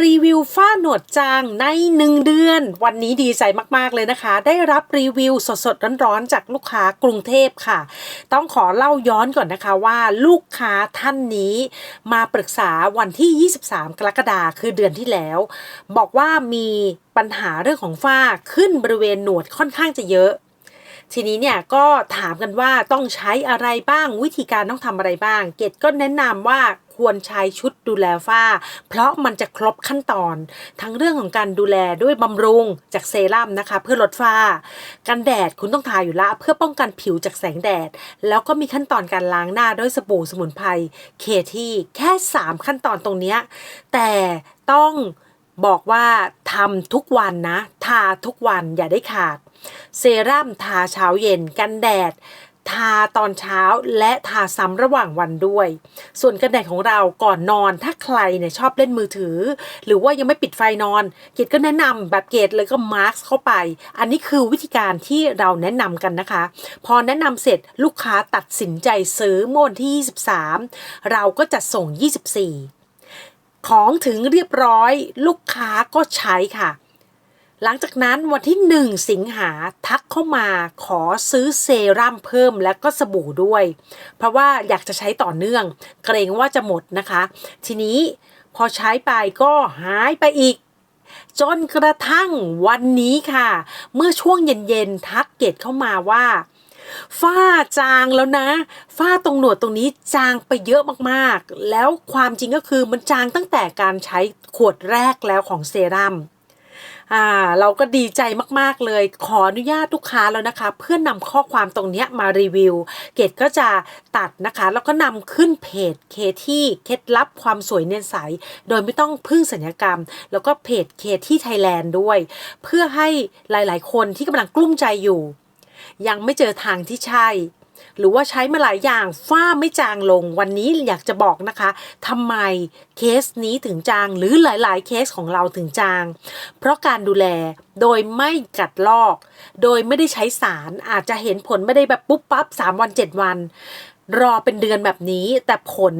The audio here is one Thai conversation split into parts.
รีวิวฝ้าหนวดจางใน 1 เดือน วันนี้ดีใจมากๆเลยนะคะ ได้รับรีวิวสดๆ ร้อนๆ จากลูกค้ากรุงเทพค่ะ ต้องขอเล่าย้อนก่อนนะคะว่าลูกค้าท่านนี้มาปรึกษาวันที่ 23 กรกฎาคมคือเดือนที่แล้ว บอกว่ามีปัญหาเรื่องของฝ้าขึ้นบริเวณหนวดค่อนข้างจะเยอะทีนี้เนี่ยก็ถามกันว่าต้องใช้อะไรบ้างวิธีการต้องทำอะไรบ้าง เกดก็แนะนำว่า ควรใช้ชุดดูแลฝ้า เพราะมันจะครบขั้นตอน ทั้งเรื่องของการดูแลด้วยบำรุงจากเซรั่มนะคะ เพื่อลดฝ้า กันแดดคุณต้องทาอยู่ละ เพื่อป้องกันผิวจากแสงแดด แล้วก็มีขั้นตอนการล้างหน้าด้วยสบู่สมุนไพรเคที่แค่ 3 ขั้นตอนตรงนี้แต่ต้องบอกว่าทำทุกวันนะ ทาทุกวันอย่าได้ขาด เซรั่มทาเช้าเย็นกันแดด ทาตอนเช้าและทาซ้ำระหว่างวันด้วย ส่วนกันแดดของเราก่อนนอนถ้าใครเนี่ยชอบเล่นมือถือ หรือว่ายังไม่ปิดไฟนอน เกดก็แนะนำแบบเกดเลยก็มาร์กเข้าไป อันนี้คือวิธีการที่เราแนะนำกันนะคะ พอแนะนำเสร็จลูกค้าตัดสินใจซื้อเมื่อวันที่ 23 เราก็จะส่ง 24ของถึงเรียบร้อยลูกค้าก็ใช้ค่ะ หลังจากนั้นวันที่ 1 สิงหาทักเข้ามาขอซื้อเซรั่มเพิ่มและก็สบู่ด้วย เพราะว่าอยากจะใช้ต่อเนื่อง เกรงว่าจะหมดนะคะ ทีนี้พอใช้ไปก็หายไปอีก จนกระทั่งวันนี้ค่ะ เมื่อช่วงเย็นๆทักเกตเข้ามาว่าฝ้าจางแล้วนะ ฝ้าตรงหนวดตรงนี้จางไปเยอะมากๆ แล้วความจริงก็คือมันจางตั้งแต่การใช้ขวดแรกแล้วของเซรั่ม อ่าเราก็ดีใจมากๆเลย ขออนุญาตลูกค้าแล้วนะคะ เพื่อนนำข้อความตรงนี้มารีวิว เกดก็จะตัดนะคะ แล้วก็นำขึ้นเพจเคที่เคล็ดลับความสวยเนียนใส โดยไม่ต้องพึ่งสัญญกรรม แล้วก็เพจเคที่ไทยแลนด์ด้วย เพื่อให้หลายๆ คนที่กำลังกลุ้มใจอยู่ ยังไม่เจอทางที่ใช่ หรือว่าใช้มาหลายอย่างฝ้าไม่จางลงวันนี้อยากจะบอกนะคะทำไมเคสนี้ถึงจางหรือหลาย ๆ เคสของเราถึงจาง เพราะการดูแลโดยไม่กัดลอก โดยไม่ได้ใช้สารอาจจะเห็นผลไม่ได้แบบปุ๊บปั๊บ3วัน 7 วัน รอเป็นเดือนแบบนี้ แต่ผล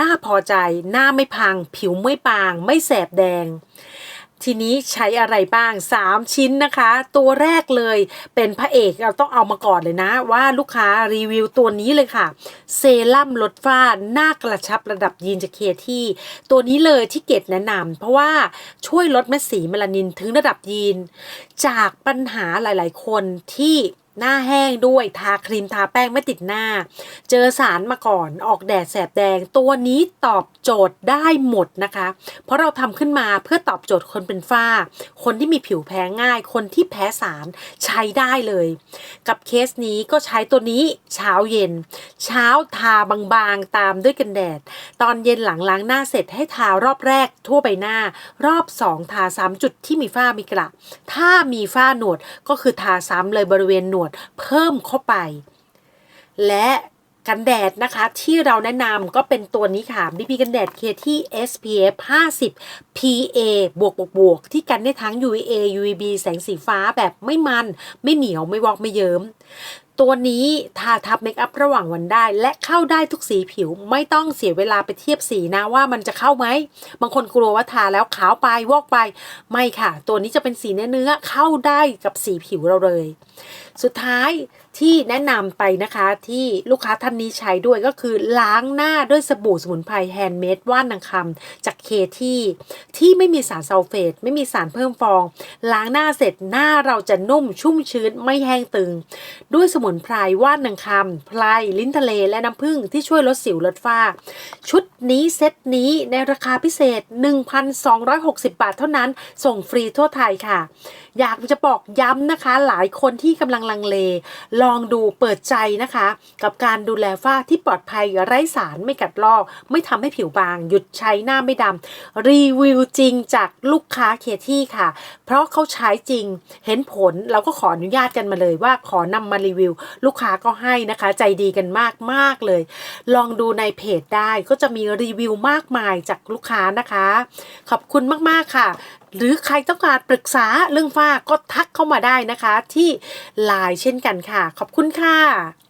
น่าพอใจ หน้าไม่พัง ผิวไม่ปาง ไม่แสบแดง ทีนี้ใช้อะไรบ้าง 3 ชิ้นนะคะ ตัวแรกเลยเป็นพระเอกเราต้องเอามาก่อนเลยนะ ว่าลูกค้ารีวิวตัวนี้เลยค่ะ เซรั่มลดฝ้าหน้ากระชับระดับยีนจะเคที่ ตัวนี้เลยที่เกดแนะนำเพราะว่าช่วยลดเม็ดสีเมลานินถึงระดับยีน จากปัญหาหลาย ๆ คนที่ หน้าแห้งด้วยทาครีมทาแป้งไม่ติดหน้า เจอสารมาก่อนออกแดดแสบแดง ตัวนี้ตอบโจทย์ได้หมดนะคะ เพราะเราทำขึ้นมาเพื่อตอบโจทย์คนเป็นฝ้า คนที่มีผิวแพ้ง่าย คนที่แพ้สารใช้ได้เลย กับเคสนี้ก็ใช้ตัวนี้เช้าเย็น เช้าทาบางๆตามด้วยกันแดด ตอนเย็นหลังล้างหน้าเสร็จให้ทารอบแรกทั่วใบหน้า รอบ 2 ทาซ้ำจุดที่มีฝ้ามีกระถ้ามีฝ้าหนวดก็คือทาซ้ำเลยบริเวณหนวดเพิ่มเข้าไป และกันแดดนะคะที่เราแนะนำก็เป็นตัวนี้ค่ะดิพีกันแดดเคที่ SPF 50 PA บวกบวกบวกที่กันได้ทั้ง UVA UVB แสงสีฟ้าแบบไม่มัน ไม่เหนียวไม่วอกไม่เยิ้ม ตัวนี้ทาทับเมคอัพระหว่างวันได้ และเข้าได้ทุกสีผิวไม่ต้องเสียเวลาไปเทียบสีนะว่ามันจะเข้าไหม บางคนกลัวว่าทาแล้วขาวไปวอกไป ไม่ค่ะ ตัวนี้จะเป็นสีเนื้อเนื้อเข้าได้กับสีผิวเราเลย สุดท้าย ที่แนะนำไปนะคะที่ลูกค้าท่านนี้ใช้ด้วยก็คือล้างหน้าด้วยสบู่สมุนไพรแฮนด์เมดว่านนางคำจากเคที่ที่ไม่มีสารซัลเฟตไม่มีสารเพิ่มฟอง ล้างหน้าเสร็จหน้าเราจะนุ่มชุ่มชื้นไม่แห้งตึง ด้วยสมุนไพรว่านนางคำไพรลิ้นทะเลและน้ำผึ้งที่ช่วยลดสิวลดฝ้า ชุดนี้เซตนี้ในราคาพิเศษ 1,260 บาทเท่านั้น ส่งฟรีทั่วไทยค่ะ อยากจะบอกย้ำนะคะ หลายคนที่กำลังลังเล ลองดูเปิดใจนะคะ กับการดูแลฝ้าที่ปลอดภัยไร้สารไม่กัดลอก ไม่ทำให้ผิวบาง หยุดใช้หน้าไม่ดำรีวิวจริงจากลูกค้าเคที่ค่ะ เพราะเขาใช้จริงเห็นผลเราก็ขออนุญาตกันมาเลยว่าขอนำมารีวิว ลูกค้าก็ให้นะคะ ใจดีกันมากมากเลย ลองดูในเพจได้ก็จะมีรีวิวมากมายจากลูกค้านะคะ ขอบคุณมากๆค่ะ หรือใครต้องการปรึกษาเรื่องฝ้าก็ทักเข้ามาได้นะคะ ที่ไลน์เช่นกันค่ะ ขอบคุณค่ะ